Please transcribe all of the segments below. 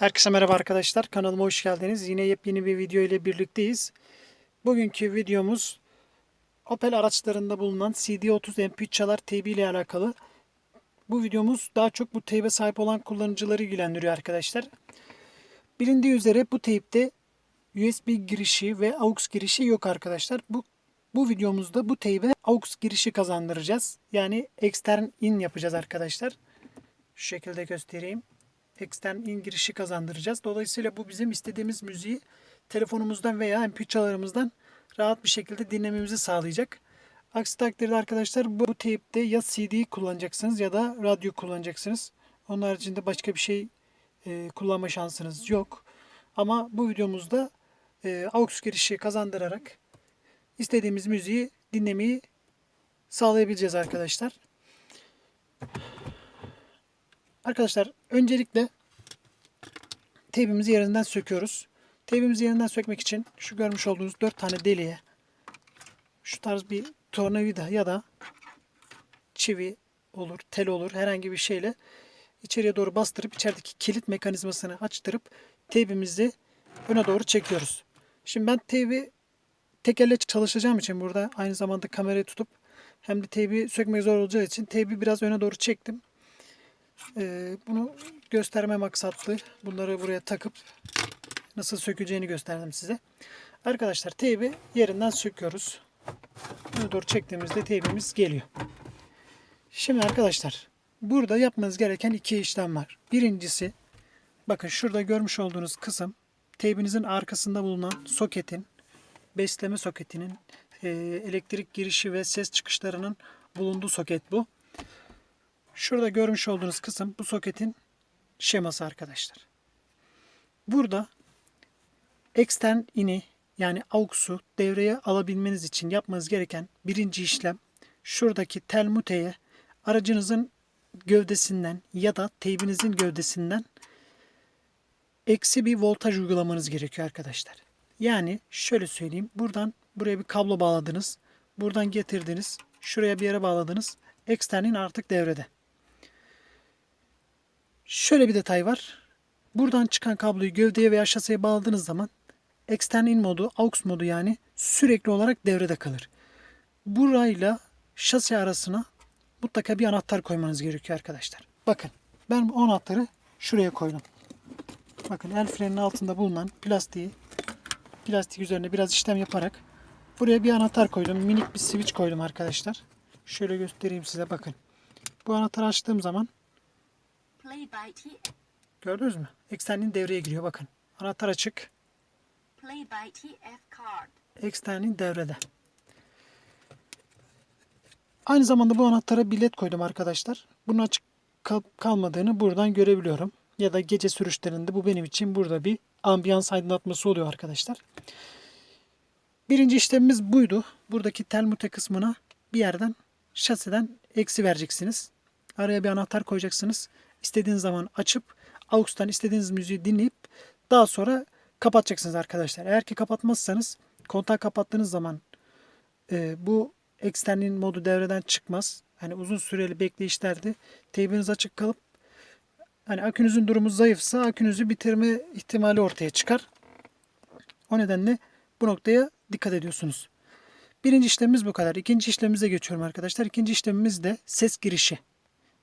Herkese merhaba arkadaşlar. Kanalıma hoş geldiniz. Yine yepyeni bir video ile birlikteyiz. Bugünkü videomuz Opel araçlarında bulunan CD30 MP3 çalar teybi ile alakalı. Bu videomuz daha çok bu teybe sahip olan kullanıcıları ilgilendiriyor arkadaşlar. Bilindiği üzere bu teypte USB girişi ve AUX girişi yok arkadaşlar. Bu bu videomuzda bu teybe AUX girişi kazandıracağız. Yani extern in yapacağız arkadaşlar. Şu şekilde göstereyim extern in girişi kazandıracağız. Dolayısıyla bu bizim istediğimiz müziği telefonumuzdan veya MP3 çalarımızdan rahat bir şekilde dinlememizi sağlayacak. Aksi takdirde arkadaşlar bu teypte ya CD kullanacaksınız ya da radyo kullanacaksınız. Onun haricinde başka bir şey e, kullanma şansınız yok. Ama bu videomuzda e, AUX girişi kazandırarak istediğimiz müziği dinlemeyi sağlayabileceğiz arkadaşlar. Arkadaşlar öncelikle teybimizi yerinden söküyoruz. Teybimizi yerinden sökmek için şu görmüş olduğunuz 4 tane deliğe şu tarz bir tornavida ya da çivi olur, tel olur herhangi bir şeyle içeriye doğru bastırıp içerideki kilit mekanizmasını açtırıp teybimizi öne doğru çekiyoruz. Şimdi ben teybi tek elle çalışacağım için burada aynı zamanda kamerayı tutup hem de teybi sökmek zor olacağı için teybi biraz öne doğru çektim. Ee, bunu gösterme maksatlı bunları buraya takıp nasıl söküleceğini gösterdim size. Arkadaşlar teybi yerinden söküyoruz. Bunu doğru çektiğimizde teybimiz geliyor. Şimdi arkadaşlar burada yapmanız gereken iki işlem var. Birincisi bakın şurada görmüş olduğunuz kısım teybinizin arkasında bulunan soketin besleme soketinin e, elektrik girişi ve ses çıkışlarının bulunduğu soket bu. Şurada görmüş olduğunuz kısım bu soketin şeması arkadaşlar. Burada extern ini yani AUX'u devreye alabilmeniz için yapmanız gereken birinci işlem şuradaki tel muteye aracınızın gövdesinden ya da teybinizin gövdesinden eksi bir voltaj uygulamanız gerekiyor arkadaşlar. Yani şöyle söyleyeyim. Buradan buraya bir kablo bağladınız. Buradan getirdiniz. Şuraya bir yere bağladınız. Externin artık devrede. Şöyle bir detay var. Buradan çıkan kabloyu gövdeye veya şaseye bağladığınız zaman extern in modu, aux modu yani sürekli olarak devrede kalır. Burayla şase arasına mutlaka bir anahtar koymanız gerekiyor arkadaşlar. Bakın ben bu anahtarı şuraya koydum. Bakın el frenin altında bulunan plastiği plastik üzerine biraz işlem yaparak buraya bir anahtar koydum. Minik bir switch koydum arkadaşlar. Şöyle göstereyim size bakın. Bu anahtarı açtığım zaman. Gördünüz mü? Eksternin devreye giriyor bakın. Anahtar açık. Eksternin devrede. Aynı zamanda bu anahtara bilet koydum arkadaşlar. Bunun açık kal- kalmadığını buradan görebiliyorum. Ya da gece sürüşlerinde bu benim için burada bir ambiyans aydınlatması oluyor arkadaşlar. Birinci işlemimiz buydu. Buradaki tel mute kısmına bir yerden şaseden eksi vereceksiniz. Araya bir anahtar koyacaksınız. İstediğiniz zaman açıp AUX'tan istediğiniz müziği dinleyip daha sonra kapatacaksınız arkadaşlar. Eğer ki kapatmazsanız kontağı kapattığınız zaman e, bu externin modu devreden çıkmaz. Hani uzun süreli bekleyişlerde teybiniz açık kalıp hani akünüzün durumu zayıfsa akünüzü bitirme ihtimali ortaya çıkar. O nedenle bu noktaya dikkat ediyorsunuz. Birinci işlemimiz bu kadar. İkinci işlemimize geçiyorum arkadaşlar. İkinci işlemimiz de ses girişi.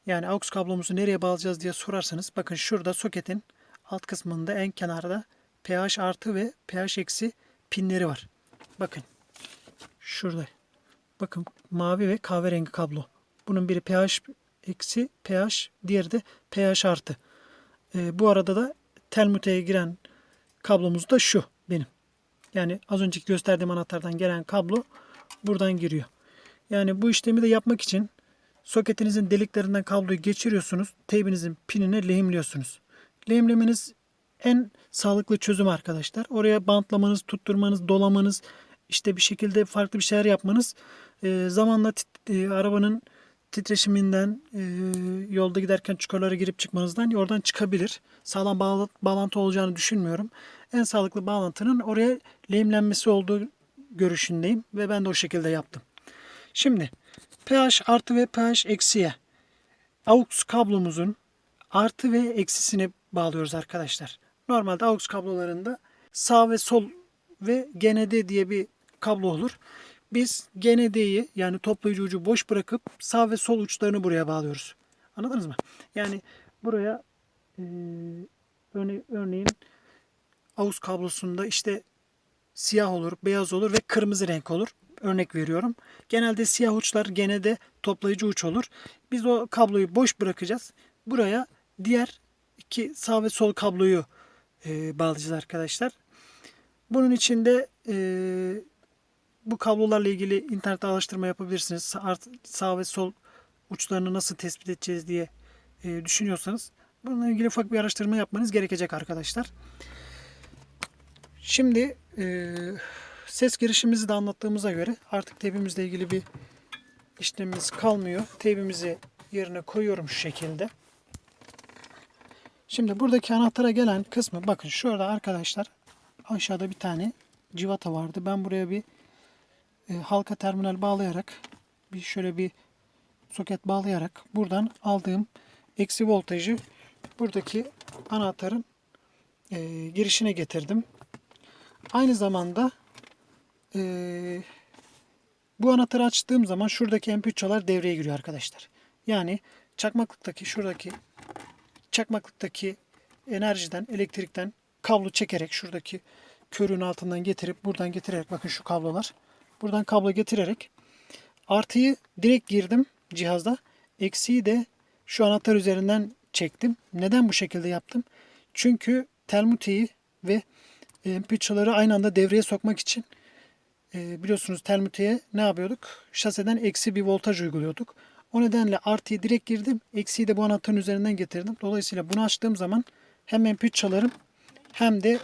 Yani AUX kablomuzu nereye bağlayacağız diye sorarsanız bakın şurada soketin alt kısmında en kenarda pH artı ve pH eksi pinleri var. Bakın şurada. Bakın mavi ve kahverengi kablo. Bunun biri pH eksi pH, diğeri de pH artı. Ee, bu arada da telmuteye giren kablomuz da şu benim. Yani az önceki gösterdiğim anahtardan gelen kablo buradan giriyor. Yani bu işlemi de yapmak için soketinizin deliklerinden kabloyu geçiriyorsunuz. Teybinizin pinine lehimliyorsunuz. Lehimlemeniz en sağlıklı çözüm arkadaşlar. Oraya bantlamanız, tutturmanız, dolamanız, işte bir şekilde farklı bir şeyler yapmanız e, zamanla tit- e, arabanın titreşiminden e, yolda giderken çukurlara girip çıkmanızdan oradan çıkabilir. Sağlam bağla- bağlantı olacağını düşünmüyorum. En sağlıklı bağlantının oraya lehimlenmesi olduğu görüşündeyim ve ben de o şekilde yaptım. Şimdi pH artı ve pH eksiye AUX kablomuzun artı ve eksisini bağlıyoruz arkadaşlar. Normalde AUX kablolarında sağ ve sol ve GND diye bir kablo olur. Biz GND'yi yani toplayıcı ucu boş bırakıp sağ ve sol uçlarını buraya bağlıyoruz. Anladınız mı? Yani buraya eee, örne- örneğin AUX kablosunda işte siyah olur, beyaz olur ve kırmızı renk olur. Örnek veriyorum. Genelde siyah uçlar gene de toplayıcı uç olur. Biz o kabloyu boş bırakacağız. Buraya diğer iki sağ ve sol kabloyu e, bağlayacağız arkadaşlar. Bunun için de e, bu kablolarla ilgili internette araştırma yapabilirsiniz. Sağ, sağ ve sol uçlarını nasıl tespit edeceğiz diye e, düşünüyorsanız bununla ilgili ufak bir araştırma yapmanız gerekecek arkadaşlar. Şimdi e, ses girişimizi de anlattığımıza göre artık teybimizle ilgili bir işlemimiz kalmıyor. Teybimizi yerine koyuyorum şu şekilde. Şimdi buradaki anahtara gelen kısmı bakın şurada arkadaşlar aşağıda bir tane civata vardı. Ben buraya bir e, halka terminal bağlayarak bir şöyle bir soket bağlayarak buradan aldığım eksi voltajı buradaki anahtarın e, girişine getirdim. Aynı zamanda eee, bu anahtarı açtığım zaman şuradaki MP3'lar devreye giriyor arkadaşlar. Yani çakmaklıktaki şuradaki çakmaklıktaki enerjiden, elektrikten kablo çekerek şuradaki körün altından getirip buradan getirerek bakın şu kablolar. Buradan kablo getirerek artıyı direkt girdim cihazda. Eksiği de şu anahtar üzerinden çektim. Neden bu şekilde yaptım? Çünkü Telmuti'yi ve MP3'ları aynı anda devreye sokmak için e, biliyorsunuz Telmuti'ye ne yapıyorduk? Şaseden eksi bir voltaj uyguluyorduk. O nedenle artıyı direkt girdim. Eksiği de bu anahtarın üzerinden getirdim. Dolayısıyla bunu açtığım zaman hem MP3 çalarım hem de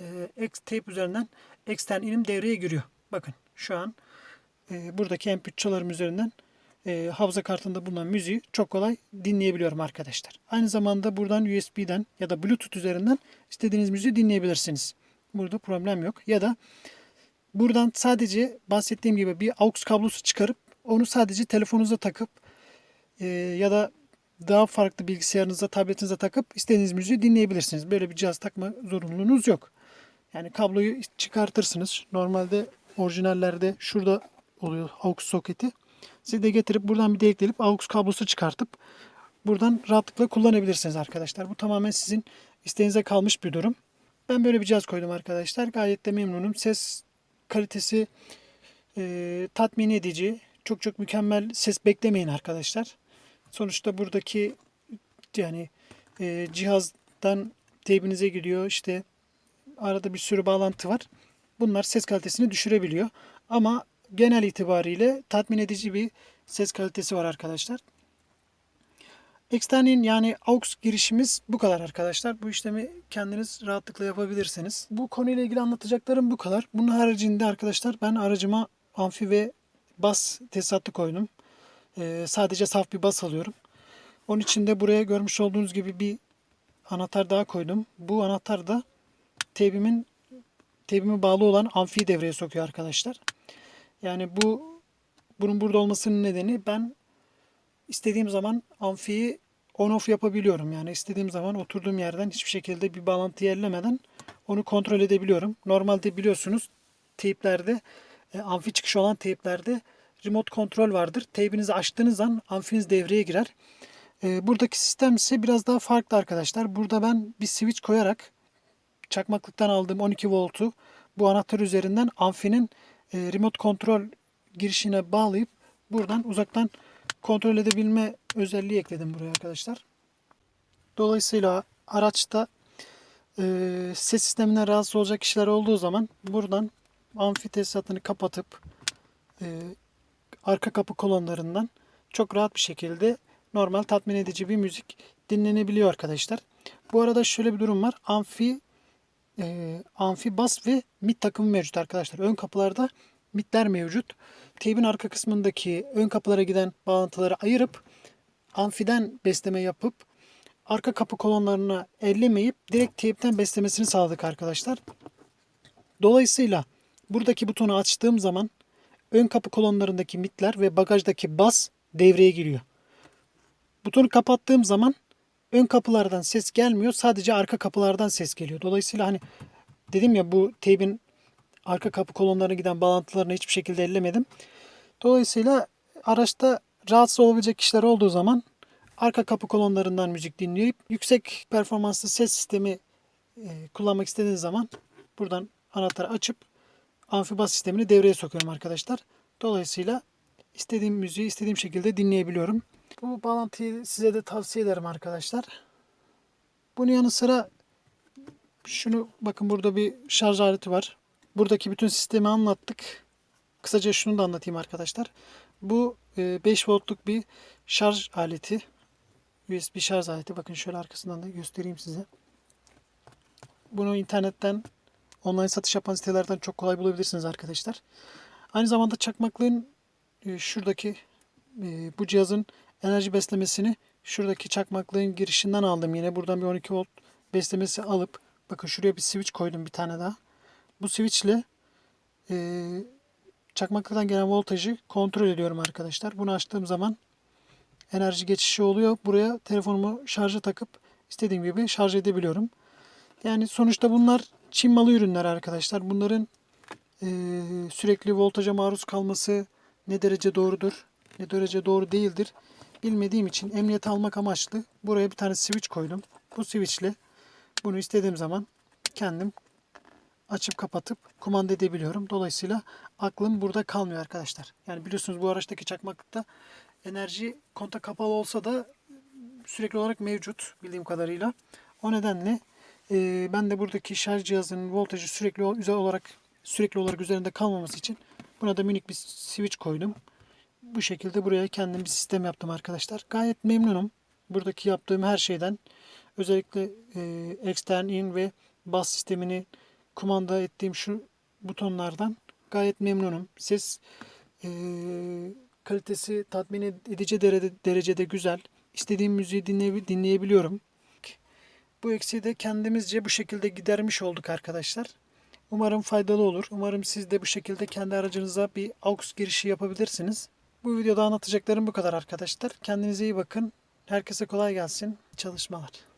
e, X tape üzerinden X'ten inim devreye giriyor. Bakın şu an e, buradaki MP3 çalarım üzerinden e, hafıza kartında bulunan müziği çok kolay dinleyebiliyorum arkadaşlar. Aynı zamanda buradan USB'den ya da Bluetooth üzerinden istediğiniz müziği dinleyebilirsiniz. Burada problem yok. Ya da buradan sadece bahsettiğim gibi bir AUX kablosu çıkarıp onu sadece telefonunuza takıp e, ya da daha farklı bilgisayarınıza, tabletinize takıp istediğiniz müziği dinleyebilirsiniz. Böyle bir cihaz takma zorunluluğunuz yok. Yani kabloyu çıkartırsınız. Normalde orijinallerde şurada oluyor AUX soketi. Siz de getirip buradan bir delik delip AUX kablosu çıkartıp buradan rahatlıkla kullanabilirsiniz arkadaşlar. Bu tamamen sizin isteğinize kalmış bir durum. Ben böyle bir cihaz koydum arkadaşlar. Gayet de memnunum. Ses kalitesi e, tatmin edici. Çok çok mükemmel ses beklemeyin arkadaşlar. Sonuçta buradaki yani e, cihazdan teybinize gidiyor. İşte arada bir sürü bağlantı var. Bunlar ses kalitesini düşürebiliyor. Ama genel itibariyle tatmin edici bir ses kalitesi var arkadaşlar. Externin yani AUX girişimiz bu kadar arkadaşlar. Bu işlemi kendiniz rahatlıkla yapabilirsiniz. Bu konuyla ilgili anlatacaklarım bu kadar. Bunun haricinde arkadaşlar ben aracıma amfi ve bas tesisatı koydum. Ee, sadece saf bir bas alıyorum. Onun için de buraya görmüş olduğunuz gibi bir anahtar daha koydum. Bu anahtar da teybimin teybime bağlı olan amfiyi devreye sokuyor arkadaşlar. Yani bu bunun burada olmasının nedeni ben istediğim zaman amfiyi on off yapabiliyorum. Yani istediğim zaman oturduğum yerden hiçbir şekilde bir bağlantı ellemeden onu kontrol edebiliyorum. Normalde biliyorsunuz teyplerde e, amfi çıkışı olan teyplerde remote kontrol vardır. Teybinizi açtığınız an amfiniz devreye girer. E, buradaki sistem ise biraz daha farklı arkadaşlar. Burada ben bir switch koyarak çakmaklıktan aldığım 12 voltu bu anahtar üzerinden amfinin e, remote kontrol girişine bağlayıp buradan uzaktan kontrol edebilme özelliği ekledim buraya arkadaşlar. Dolayısıyla araçta e, ses sisteminden rahatsız olacak kişiler olduğu zaman buradan amfi tesisatını kapatıp e, arka kapı kolonlarından çok rahat bir şekilde normal tatmin edici bir müzik dinlenebiliyor arkadaşlar. Bu arada şöyle bir durum var. Amfi e, amfi bas ve mid takımı mevcut arkadaşlar. Ön kapılarda midler mevcut. Teybin arka kısmındaki ön kapılara giden bağlantıları ayırıp amfiden besleme yapıp arka kapı kolonlarına ellemeyip direkt teypten beslemesini sağladık arkadaşlar. Dolayısıyla buradaki butonu açtığım zaman ön kapı kolonlarındaki midler ve bagajdaki bas devreye giriyor. Butonu kapattığım zaman ön kapılardan ses gelmiyor. Sadece arka kapılardan ses geliyor. Dolayısıyla hani dedim ya bu teybin arka kapı kolonlarına giden bağlantılarını hiçbir şekilde ellemedim. Dolayısıyla araçta rahatsız olabilecek kişiler olduğu zaman arka kapı kolonlarından müzik dinleyip yüksek performanslı ses sistemi e, kullanmak istediğiniz zaman buradan anahtarı açıp amfibas sistemini devreye sokuyorum arkadaşlar. Dolayısıyla istediğim müziği istediğim şekilde dinleyebiliyorum. Bu bağlantıyı size de tavsiye ederim arkadaşlar. Bunun yanı sıra şunu bakın burada bir şarj aleti var. Buradaki bütün sistemi anlattık. Kısaca şunu da anlatayım arkadaşlar. Bu e, 5 voltluk bir şarj aleti. USB şarj aleti. Bakın şöyle arkasından da göstereyim size. Bunu internetten online satış yapan sitelerden çok kolay bulabilirsiniz arkadaşlar. Aynı zamanda çakmaklığın e, şuradaki e, bu cihazın enerji beslemesini şuradaki çakmaklığın girişinden aldım. Yine buradan bir 12 volt beslemesi alıp bakın şuraya bir switch koydum bir tane daha. Bu switch ile e, çakmaklıktan gelen voltajı kontrol ediyorum arkadaşlar. Bunu açtığım zaman enerji geçişi oluyor. Buraya telefonumu şarja takıp istediğim gibi şarj edebiliyorum. Yani sonuçta bunlar Çin malı ürünler arkadaşlar. Bunların e, sürekli voltaja maruz kalması ne derece doğrudur, ne derece doğru değildir bilmediğim için emniyet almak amaçlı buraya bir tane switch koydum. Bu switch ile bunu istediğim zaman kendim açıp kapatıp kumanda edebiliyorum. Dolayısıyla aklım burada kalmıyor arkadaşlar. Yani biliyorsunuz bu araçtaki çakmaklıkta enerji kontak kapalı olsa da sürekli olarak mevcut bildiğim kadarıyla. O nedenle e, ben de buradaki şarj cihazının voltajı sürekli üze- olarak sürekli olarak üzerinde kalmaması için buna da minik bir switch koydum. Bu şekilde buraya kendim bir sistem yaptım arkadaşlar. Gayet memnunum. Buradaki yaptığım her şeyden. Özellikle e, extern in ve bas sistemini kumanda ettiğim şu butonlardan gayet memnunum. Ses e, kalitesi tatmin edici derecede, derecede güzel. İstediğim müziği dinleye, dinleyebiliyorum. Bu eksiği de kendimizce bu şekilde gidermiş olduk arkadaşlar. Umarım faydalı olur. Umarım siz de bu şekilde kendi aracınıza bir AUX girişi yapabilirsiniz. Bu videoda anlatacaklarım bu kadar arkadaşlar. Kendinize iyi bakın. Herkese kolay gelsin. Çalışmalar.